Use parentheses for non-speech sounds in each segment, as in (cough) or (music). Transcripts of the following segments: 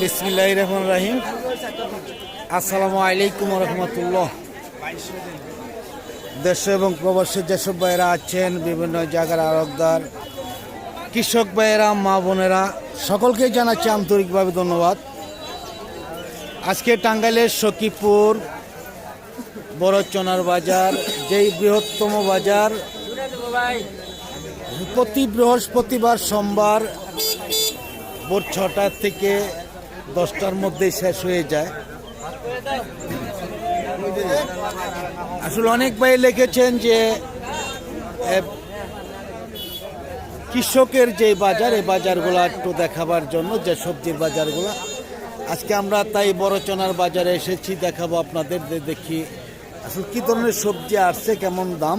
বিসমিল্লাহ রহমান রাহিম। আসসালামু আলাইকুম রহমতুল্লাহ। দেশ এবং প্রবাসী যেসব ভাইয়েরা আছেন, বিভিন্ন জায়গার আরবদার, কৃষক ভাইয়েরা, মা বোনেরা সকলকেই জানাচ্ছি আন্তরিকভাবে ধন্যবাদ। আজকে টাঙ্গাইলের সখীপুর বড়চনার বাজার, যেই বৃহত্তম বাজার প্রতি বৃহস্পতিবার সোমবার ভোর ছটা থেকে দশটার মধ্যে শেষ হয়ে যায়। আসলে অনেক ভাই লিখেছেন যে কৃষকের যে বাজার এই বাজারগুলো একটু দেখাবার জন্য, যে সবজির বাজারগুলো। আজকে আমরা তাই বড়চনার বাজারে এসেছি, দেখাবো আপনাদের দেখি আসলে কী ধরনের সবজি আসছে, কেমন দাম।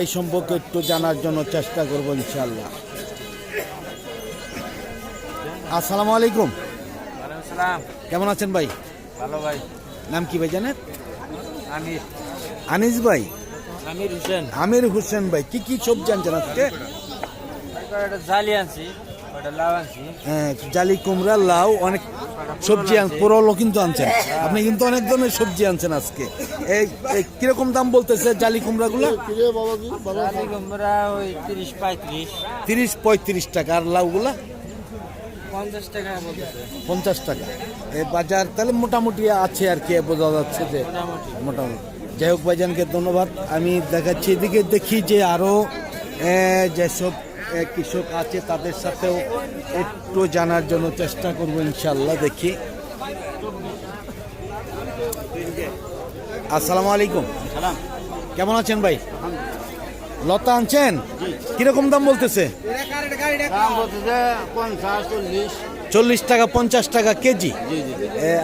এই সম্পর্কে একটু জানার জন্য চেষ্টা করব ইনশাল্লাহ আসসালামু আলাইকুম। কেমন আছেন ভাই? ভালো ভাই। নাম কি ভাই জানেন? আমির। আনিস ভাই। আমির হোসেন। আমির হোসেন ভাই কি কি সবজি আনছেন আজকে? জালি আনছি আনছি। হ্যাঁ, জালি কুমড়া লাউ অনেক সবজি আন পোরলও কিন্তু আনছেন। আপনি কিন্তু অনেক ধরনের সবজি আনছেন আজকে। এই কীরকম দাম বলতেছে জালি কুমড়াগুলো? তিরিশ পঁয়ত্রিশ। তিরিশ পঁয়ত্রিশ টাকা। আর লাউগুলা? পঞ্চাশ টাকা বলতেছে। পঞ্চাশ টাকা। এই বাজার তাহলে মোটামুটি আছে আর কি বোঝা যাচ্ছে যে মোটামুটি। যাই হোক ভাইজানকে ধন্যবাদ। আমি দেখাচ্ছি এদিকে দেখি যে আরও যেসব কৃষক আছে তাদের সাথেও একটু জানার জন্য চেষ্টা করব ইনশাল্লাহ দেখি। আসসালামু আলাইকুম। কেমন আছেন ভাই? লতা আনছেন? কীরকম দাম বলতেছে? চল্লিশ। টাকা পঞ্চাশ টাকা কেজি।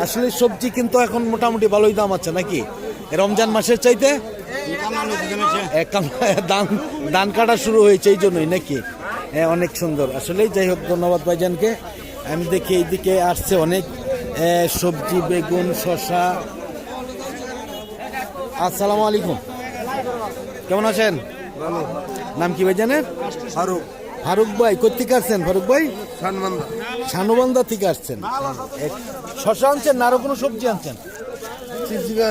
আসলে সবজি কিন্তু এখন মোটামুটি ভালোই দাম আছে নাকি? রমজান মাসের চাইতে? ধান ধান কাটা শুরু হয়েছে এই জন্যই নাকি? অনেক সুন্দর। আসলে যাই হোক ধন্যবাদ ভাইজানকে। আমি দেখি এইদিকে আসছে অনেক সবজি বেগুন শশা আসসালামু আলাইকুম। কেমন আছেন? নাম কি ভাইজানের? ফারুক। ফারুক ভাই কোথেকে আসছেন ফারুক ভাই? সানবান্দা শানুবান্ধা থেকে আসছেন। শশা আনছেন না আরও কোনো সবজি আনছেন?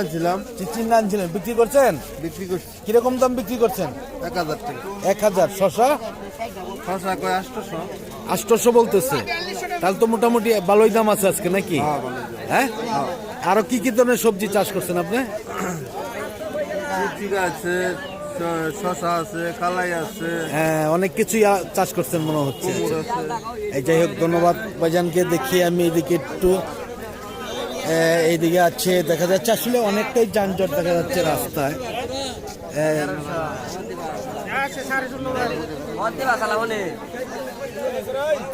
আনছিলাম। চিচিঙ্গা আনছিলেন। বিক্রি করছেন? বিক্রি করছি। কীরকম দাম বিক্রি করছেন? এক হাজার এক হাজার। শশা আষ্টশো বলতেছে। তাহলে তো মোটামুটি ভালোই দাম আছে আজকে নাকি? হ্যাঁ আরও কি কি ধরনের সবজি চাষ করছেন আপনি? আছে শশা আছে কালাই আছে। হ্যাঁ অনেক কিছুই চাষ করছেন মনে হচ্ছে। এই যাই হোক ধন্যবাদ ভাইজানকে দেখি আমি এদিকে একটু। এইদিকে আছে দেখা যাচ্ছে আসলে অনেকটাই যানজট দেখা যাচ্ছে রাস্তায়। এ,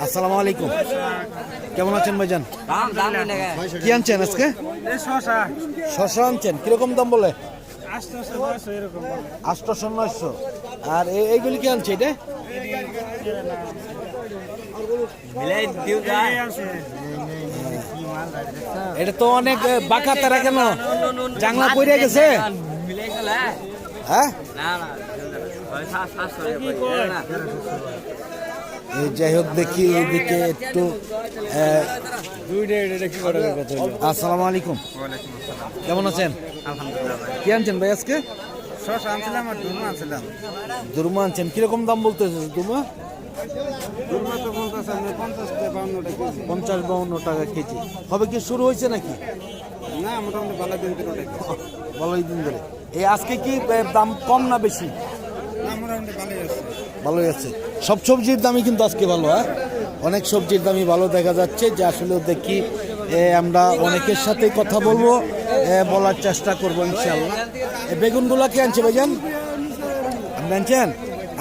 আসসালামু আলাইকুম কেমন আছেন ভাইজান? কি আনছেন আজকে? শশা আনছেন। কীরকম দাম বলে? আটশোশো নয়শো। আর এইগুলি কি আনছে এটা? এটা তো অনেক বাঁকা তারা কেন? জাংলা পড়ে গেছে? হ্যাঁ? যাই হোক দেখি এইদিকে একটু আসসালামু আলাইকুম। কেমন আছেন? কি আনছেন ভাই আজকে? দুর্মা আনছেন। কীরকম দাম বলতেছে দুর্মা? পঞ্চাশ বাউন্ন টাকা কেজি। হবে কি শুরু হয়েছে নাকি? না মোটামুটি ভালো দিন থেকে ভালোই দিন ধরে। এই আজকে কি দাম কম না বেশি? ভালোই আছে। সব সবজির দামই কিন্তু আজকে ভালো হ্যাঁ? অনেক সবজির দামই ভালো দেখা যাচ্ছে, যে আসলে দেখি আমরা অনেকের সাথে কথা বলব বলার চেষ্টা করব ইনশাল্লাহ বেগুনগুলা কে আনছে ভাইজান? আপনি আনছেন?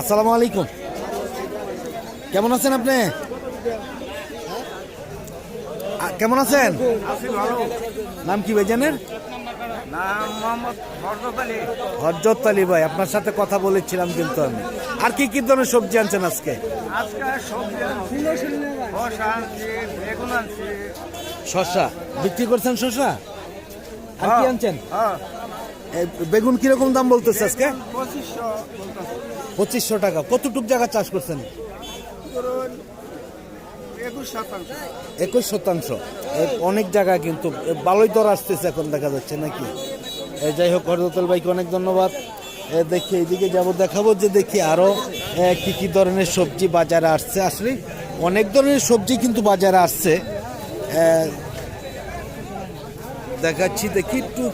আসসালামু আলাইকুম। কেমন আছেন আপনি? কেমন আছেন? নাম কি ভাইজানের? হরজত আলী। ভাই আপনার সাথে কথা বলেছিলাম কিন্তু আমি। আর কি কি ধরনের সবজি আনছেন আজকে? শশা বিক্রি করছেন শশা আর কি আনছেন? হ্যাঁ। বেগুন কীরকম দাম বলতেছে আজকে? পঁচিশশো টাকা। কতটুক জায়গা চাষ করছেন? একুশ শতাংশ। অনেক জায়গা কিন্তু ভালোই দর আসতেছে এখন দেখা যাচ্ছে নাকি? যাই হোক হরদতল ভাইকে অনেক ধন্যবাদ। দেখি এইদিকে যাব দেখাবো যে দেখি আরও এ, কি কি ধরনের সবজি বাজারে আসছে। আসলে অনেক ধরনের সবজি কিন্তু বাজারে আসছে। দেখাচ্ছি দেখি একটু।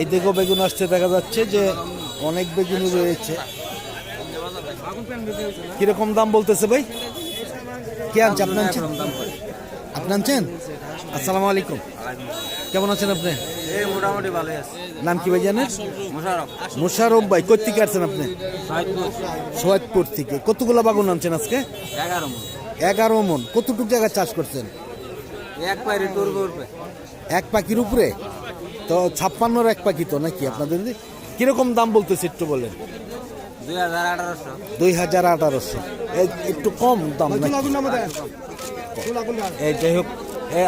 এই দিকেও বেগুন আসছে দেখা যাচ্ছে যে অনেক বেগুনই রয়েছে। কীরকম দাম বলতেছে ভাই? কে আনছে? আপনি আনছেন? আপনি আনছেন? আসসালামু আলাইকুম। কেমন আছেন আপনি? নাম কি ভাই জানেন? মোশারফ ভাই কোথা থেকে আসছেন আপনি? সোয়াদপুর থেকে। কতগুলো বাগুন আনছেন আজকে? এগারো মন। কতটুকু জায়গা চাষ করছেন? এক এক পাখির উপরে? তো ছাপ্পান্নর এক পাখি তো নাকি আপনাদের? কীরকম দাম বলতেছে একটু বলেন। দুই হাজার আঠারোশো। একটু কম দাম? এই যাই হোক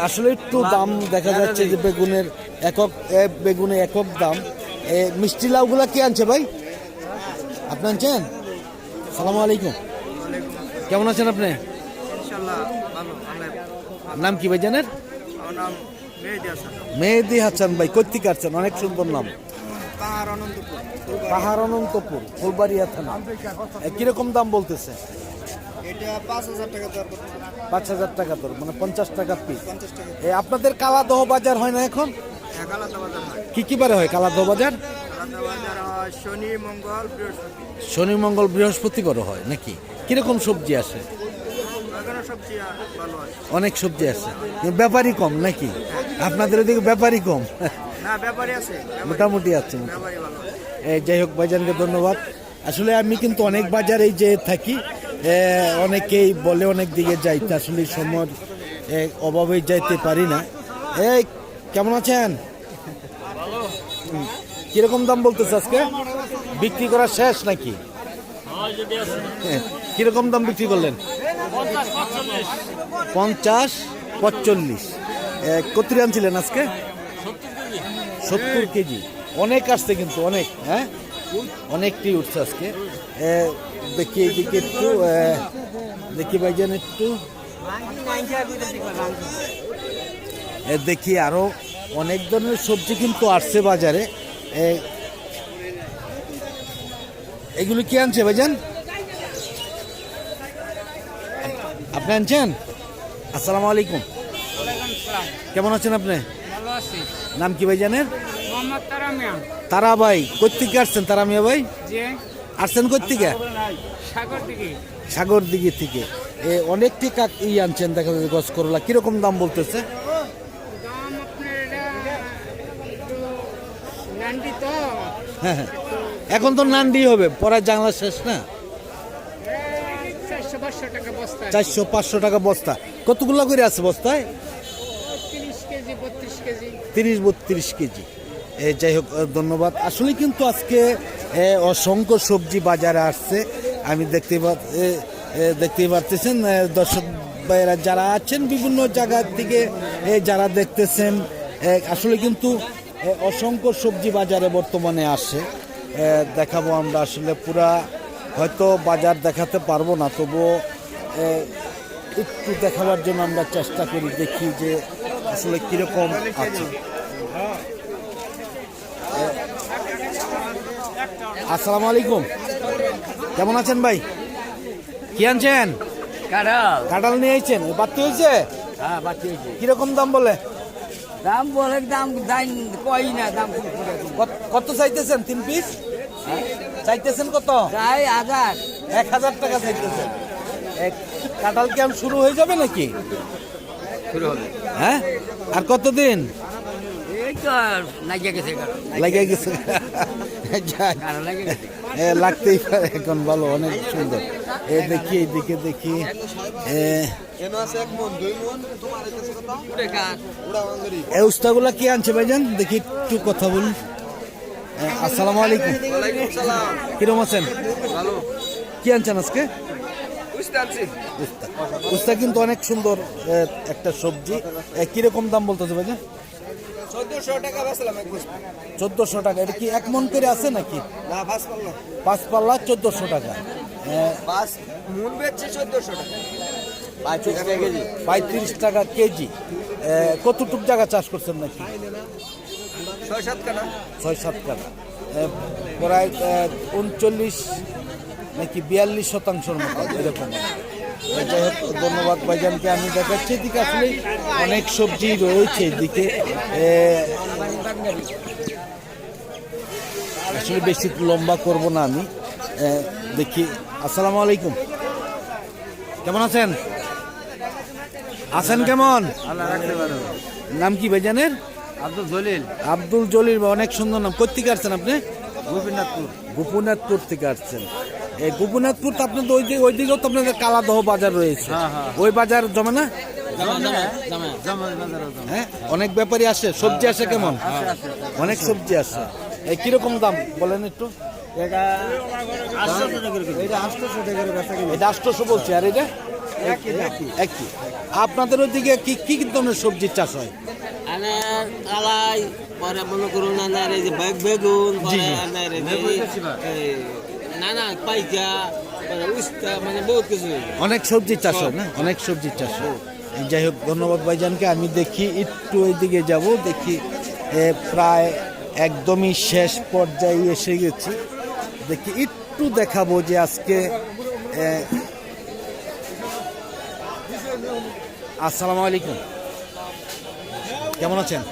আসলে একটু দাম দেখা যাচ্ছে যে বেগুনের একক এ, বেগুনে একক দাম। এ, মিষ্টি লাউগুলা কে আনছে ভাই? আপনি আনছেন? সালাম আলাইকুম। কেমন আছেন আপনি? ইনশাল্লাহ ভালো আমার নাম কি ভাই জানেন? মেহেদি হাসান। ভাই কোথেকে আসছেন অনেক সুন্দর নাম। পাহাড় অনন্তপুর ফুলবাড়িয়া থানা। কীরকম দাম বলতেছে? পাঁচ হাজার টাকা দর মানে পঞ্চাশ টাকা পিস আপনাদের কালাদহ বাজার হয় না এখন? আলাদা কি কি বারে হয় কালাদহ বাজার? শনি মঙ্গল বৃহস্পতি। শনি মঙ্গল বৃহস্পতিবার হয় নাকি? কীরকম সবজি আসে? হয় অনেক সবজি আছে। ব্যাপারই কম নাকি? আপনাদের ওদিকে ব্যাপারই কম। মোটামুটি আছে। যাই হোক, ভাইজানকে ধন্যবাদ। আসলে আমি কিন্তু অনেক বাজারেই যে থাকি। অনেকেই বলে অনেক দিকে যাইতে আসলে সময় অভাবে যাইতে পারি না। এই কেমন আছেন? কীরকম দাম বলতেছে আজকে? বিক্রি করা শেষ নাকি? কীরকম দাম বিক্রি করলেন? পঞ্চাশ, পঁচল্লিশ। কত আনছিলেন আজকে? সত্তর কেজি। অনেক আসছে কিন্তু অনেক হ্যাঁ? অনেকটি উঠছে আজকে। দেখি এদিকে একটু দেখি ভাইজান একটু। দেখি আরও অনেক ধরনের সবজি কিন্তু আসছে বাজারে। এগুলো কি আনছে ভাইজান? আপনি আনছেন? আসসালামু আলাইকুম। কেমন আছেন আপনি? নাম কি ভাই মোহাম্মদ তারামিয়া তারা ভাই কোথেকে আসছেন তারা মিয়া ভাই? আসছেন কোথেকে সাগর দিকে সাগর দিকে থেকে। এ অনেকটি কাক ই আনছেন দেখা যাচ্ছে গছ করলা। কীরকম দাম বলতেছে? হ্যাঁ হ্যাঁ। এখন তো নান্ডি হবে পরে জানলা শেষ না? চারশো পাঁচশো টাকা বস্তা। কতগুলো করে আছে বস্তায়? তিরিশ বত্রিশ কেজি। যাই হোক ধন্যবাদ। আসলে কিন্তু আজকে অসংখ্য সবজি বাজারে আসছে। আমি দেখতে দেখতেই পারতেছেন দর্শক ভাইয়েরা যারা আছেন বিভিন্ন জায়গার এ, যারা দেখতেছেন আসলে কিন্তু অসংখ্য সবজি বাজারে বর্তমানে আসে দেখাবো আমরা আসলে পুরা হয়তো বাজার দেখাতে পারব না তবুও একটু দেখাবার জন্য আমরা চেষ্টা করি দেখি যে আসলে কীরকম আছে। আসসালামু আলাইকুম। কেমন আছেন ভাই? কি আনছেন? কাঁঠাল। কাঁঠাল নিয়ে আইছেন? বাড়তি হয়েছে? হ্যাঁ বাকি হয়েছে। কীরকম দাম বলে? দাম বলে দাম দাম কই না দাম কত- কত চাইতেছেন তিন পিস? চাইতেছেন কত? প্রায় হাজার। এক হাজার টাকা চাইতেছেন। এক কাঁঠাল ক্যাম্প শুরু হয়ে যাবে নাকি? শুরু হবে। হ্যাঁ? আর কতদিন? এই তো লাগিয়ে গেছে কারণ লাগে গেছে। লাগতেই পারে, এখন ভালো, অনেক সুন্দর। এ, দেখি, এদিকে দেখি। উস্তাগুলা কি আনছে ভাইজান? দেখি একটু কথা বলুন আসসালামু আলাইকুম। কিরম আছেন? কি আনছেন আজকে? উস্তা কিন্তু অনেক সুন্দর একটা সবজি। কীরকম দাম বলতেছে ভাইজান? চোদ্দশো টাকা এটা কি এক মন করে আছে নাকি? না পাঁচ পাল্লা। চোদ্দোশো টাকা। পাঁচ চোদ্দশো টাকা। পঁয়ত্রিশ টাকা কেজি। পঁয়ত্রিশ টাকা কেজি। এ, কতটুক জায়গা চাষ করছেন নাকি? ছয় সাত কানা। ছয় সাত টাকা প্রায় উনচল্লিশ নাকি বিয়াল্লিশ শতাংশের মতো এরকম। যাই হোক ধন্যবাদ ভাইজানকে আমি দেখাচ্ছি। এদিকে আসলে অনেক সবজি রয়েছে এদিকে। আসলে বেশি লম্বা করব না আমি। দেখি আসসালামু আলাইকুম। কেমন আছেন? আছেন কেমন? নাম কি ভাইজানের? আব্দুল জলিল। আব্দুল জলিল অনেক সুন্দর নাম। কোথেকে আসছেন আপনি? গোপীনাথপুর। গোপীনাথপুর থেকে আসছেন। গোপীনাথপুর তো আপনাদের ওই ওই দিকেও তো আপনাদের কালাদহ বাজার রয়েছে। হ্যাঁ, হ্যাঁ। ওই বাজার জমে না? হ্যাঁ? অনেক ব্যাপারই আসে। সবজি আসে কেমন? অনেক সবজি আসে। এই কীরকম দাম? বলেন একটু। এটা আষ্টশো বলছি। আর এটা? একই আপনাদের ওইদিকে কি কি ধরনের সবজির চাষ হয়? পরে মনে করুন বেগুন নানা পাইকা উস্তা মানে বহুত কিছু। অনেক সবজির চাষ হয় না? অনেক সবজির চাষ হয়। যাই হোক ধন্যবাদ ভাইজানকে। আমি দেখি একটু ওইদিকে যাব দেখি প্রায় একদমই শেষ পর্যায়ে এসে গেছি। দেখি একটু দেখাবো যে আজকে আসসালামু আলাইকুম। কেমন আছেন?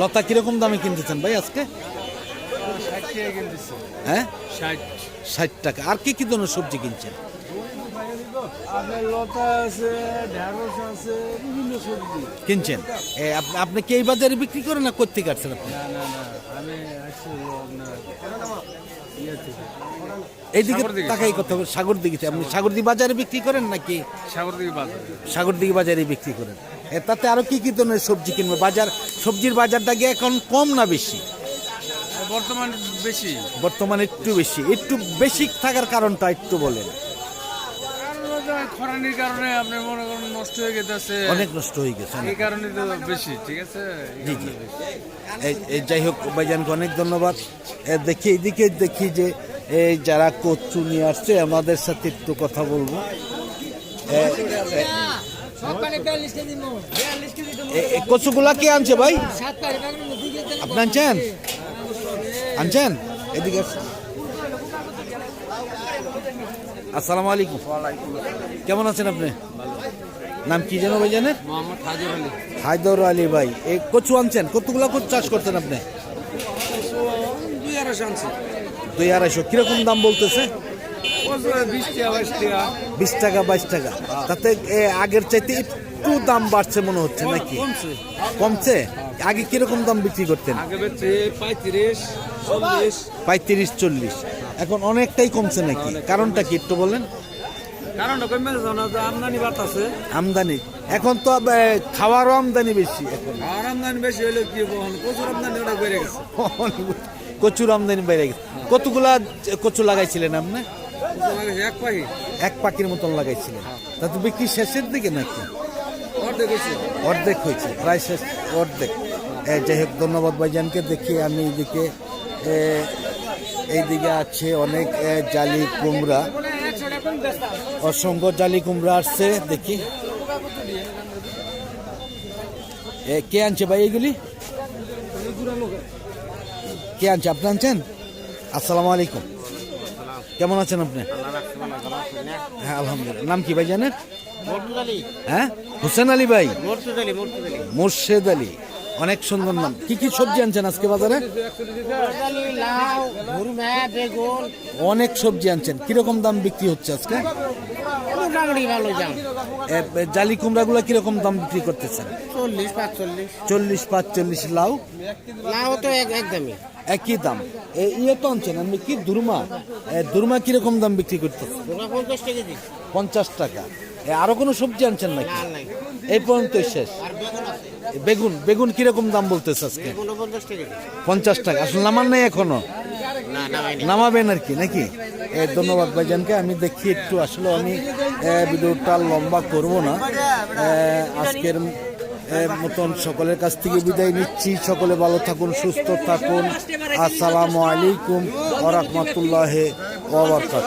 লতা কীরকম দামে কিনতেছেন ভাই আজকে? হ্যাঁ? ষাট। টাকা। আর কি কি ধরনের সবজি কিনছেন? কিনছেন? আপনি কি এই বাজারে বিক্রি করেন না করতে কাটছেন আপনি? ইয়ে এইদিকে তাকাই করতে হবে সাগর দিকে আপনি সাগরদি বাজারে বিক্রি করেন নাকি? সাগর দিকে বাজার। সাগরদিঘি বাজারে বিক্রি করেন। এ, তাতে আরও কি কি ধরনের সবজি কিনবে? বাজার সবজির বাজারটা গিয়ে এখন কম না বেশি? বর্তমান বেশি? বর্তমানে একটু বেশি। একটু বেশি থাকার কারণটা একটু বলেন। খরানির কারণে আপনি মনে করুন নষ্ট হয়ে গেছে অনেক নষ্ট হয়ে গেছে এই কারণে তো বেশি ঠিক আছে? জি, জি। বেশি। এই এই যাই হোক ভাইজানকে অনেক ধন্যবাদ। দেখি এদিকে দেখি যে এই যারা কচু নিয়ে আসছে আমাদের সাথে একটু কথা বলব। কচুগুলা কে আনছে ভাই? আপনি আনছেন? আনছেন এদিকে। আসসালামু আলাইকুম। কেমন আছেন আপনি? নাম কি যেন ভাই জানেন হায়দর আলী ভাই। এই কচু আনছেন কতগুলা কচু চাষ করতেন আপনি? দুই আড়াইশো কীরকম দাম বলতেছে? বিশ টাকা বাইশ টাকা। তাতে আগের চাইতে একটু দাম বাড়ছে মনে হচ্ছে নাকি? কমছে? আগে কীরকম দাম বিক্রি করতেন? পঁয়ত্রিশ চল্লিশ। এখন অনেকটাই কমছে নাকি? কারণটা কি একটু বলেন? আমদানি এখন তো খাওয়ারও আমদানি বেশি এখন। আমদানি বেশি হলে কি প্রচুর আমদানি ওটা বেড়ে গেছে। (laughs) কচুর আমদানি বেড়ে গেছে। কতগুলা কচু লাগাইছিলেন আপনি? এক এক পাখির মতন লাগাইছিলেন। তা তো বিক্রি শেষের দিকে নাকি? অর্ধেক হয়েছে। প্রায় শেষ অর্ধেক। যাই হোক ধন্যবাদ ভাইজানকে দেখি আমি এইদিকে এ, এইদিকে আছে অনেক জালি কুমড়া। অসংখ্য জালি কুমড়া আসছে দেখি। এ, কে আনছে ভাই এগুলি কে আনছে আপনি আনছেন? আসসালামু আলাইকুম। কেমন আছেন আপনি? হ্যাঁ আলহামদুলিল্লাহ। নাম কি ভাই জানেন হ্যাঁ? হোসেন আলী ভাই? মোর্শেদ আলী অনেক সুন্দর নাম। কি কি সবজি আনছেন আজকে বাজারে? লাউ অনেক সবজি আনছেন। কীরকম দাম বিক্রি হচ্ছে আজকে? জালি কুমড়াগুলো কীরকম দাম বিক্রি করতেছেন? চল্লিশ পাঁচচল্লিশ। চল্লিশ লাউ? লাউ তো একদমই। একই দাম। ইয়ে তো আনছেন আপনি কি? দুর্মা? দুর্মা কীরকম দাম বিক্রি করতেছেন? পঞ্চাশ টাকা। আরও কোনো সবজি আনছেন নাকি? এই পর্যন্ত শেষ। বেগুন বেগুন কীরকম দাম বলতেছে আজকে? পঞ্চাশ টাকা আসলে নামান নাই এখনও? নামাবেন আর কি নাকি? এ, ধন্যবাদ ভাইজানকে। আমি দেখি একটু আসলে আমি ভিডিওটা লম্বা করব না। আজকের মতন সকলের কাছ থেকে বিদায় নিচ্ছি। সকলে ভালো থাকুন সুস্থ থাকুন। আসসালামু আলাইকুম ওরহমতুল্লাহ ওবরকাত